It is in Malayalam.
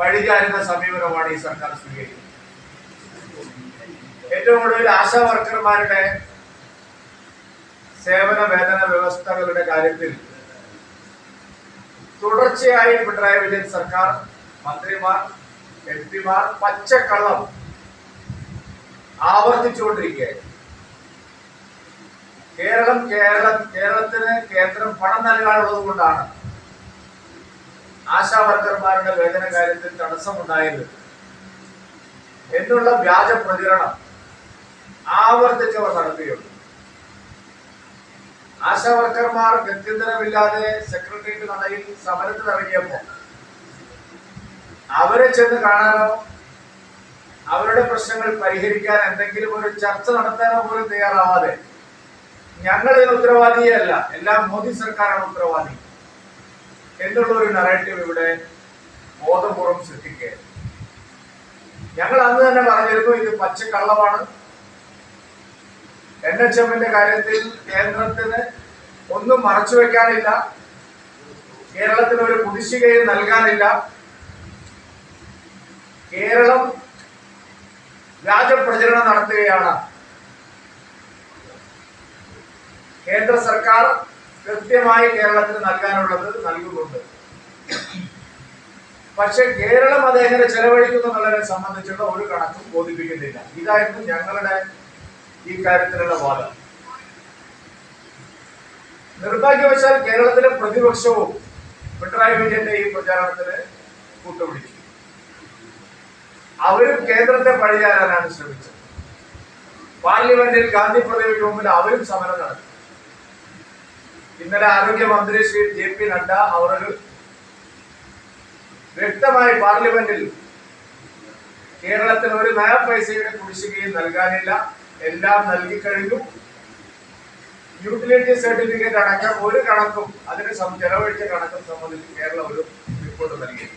വഴിചാരുന്ന സമീപനമാണ് ഈ സർക്കാർ സ്വീകരിക്കുന്നത്. ഏറ്റവും ഒടുവിൽ ആശാ വർക്കർമാരുടെ സേവന വേതന വ്യവസ്ഥകളുടെ കാര്യത്തിൽ തുടർച്ചയായി പിണറായി വിജയൻ സർക്കാർ മന്ത്രിമാർ എം പിമാർ പച്ചക്കള്ളം ആവർത്തിച്ചുകൊണ്ടിരിക്കുകയാണ്. കേരളം കേരള കേരളത്തിന് കേന്ദ്രം പണം നൽകാനുള്ളത് കൊണ്ടാണ് ആശാ വർക്കർമാരുടെ വേതന കാര്യത്തിൽ തടസ്സമുണ്ടായത് എന്നുള്ള വ്യാജ പ്രചരണം ആവർത്തിച്ചവർ നടത്തുകയുള്ളൂ. ആശാവർക്കർമാർ ഗത്യന്തരമില്ലാതെ സെക്രട്ടേറിയറ്റ് നടയിൽ സമരത്തിനിറങ്ങിയപ്പോൾ അവരെ ചെന്ന് കാണാനോ അവരുടെ പ്രശ്നങ്ങൾ പരിഹരിക്കാൻ എന്തെങ്കിലും ഒരു ചർച്ച നടത്താനോ പോലും തയ്യാറാവാതെ ഞങ്ങൾ ഉത്തരവാദിയല്ല എല്ലാം മോദി സർക്കാരാണ് ഉത്തരവാദി. എന്നുള്ള ഒരു നറേറ്റീവ് ഇവിടെ ബോധപൂർവം സൃഷ്ടിക്കുകയാണ്. ഞങ്ങൾ അന്ന് തന്നെ പറഞ്ഞിരുന്നു ഇത് പച്ചക്കള്ളമാണ്. എൻ എച്ച് എമ്മിന്റെ കാര്യത്തിൽ കേന്ദ്രത്തിന് ഒന്നും മറച്ചു വെക്കാനില്ല. കേരളത്തിന് ഒരു കുടിശ്ശികയും നൽകാനില്ല. കേരളം വ്യാജപ്രചരണം നടത്തുകയാണ്. കേന്ദ്ര സർക്കാർ കൃത്യമായി കേരളത്തിന് നൽകാനുള്ളത് നൽകുന്നുണ്ട്. പക്ഷെ കേരളം അദ്ദേഹത്തെ എങ്ങനെ ചെലവഴിക്കുന്നു സംബന്ധിച്ചുള്ള ഒരു കണക്കും ബോധിപ്പിക്കുന്നില്ല. ഇതായിരുന്നു ഞങ്ങളുടെ ഈ കാര്യത്തിലുള്ള വാദം. നിർഭാഗ്യവശാൽ കേരളത്തിലെ പ്രതിപക്ഷവും പിണറായി വിജയന്റെ ഈ പ്രചാരണത്തിന് കൂട്ടുപിടിച്ചു. അവരും കേന്ദ്രത്തെ പഴിചാരാനാണ് ശ്രമിച്ചത്. പാർലമെന്റിൽ ഗാന്ധി പ്രതിമയ്ക്ക് മുമ്പിൽ അവരും സമരം നടത്തി. ഇന്നലെ ആരോഗ്യമന്ത്രി ശ്രീ ജെ പി നഡ്ഡ അവർ വ്യക്തമായി പാർലമെന്റിൽ കേരളത്തിന് ഒരു നയ പൈസയുടെ കുടിശ്ശികയും നൽകാനില്ല. എല്ലാം നൽകിക്കഴിഞ്ഞു യൂട്ടിലിറ്റി സർട്ടിഫിക്കറ്റ് അടക്കം ഒരു കണക്കും അതിന് ചെലവഴിച്ച കണക്കും സംബന്ധിച്ച് കേരളം ഒരു റിപ്പോർട്ട് നൽകി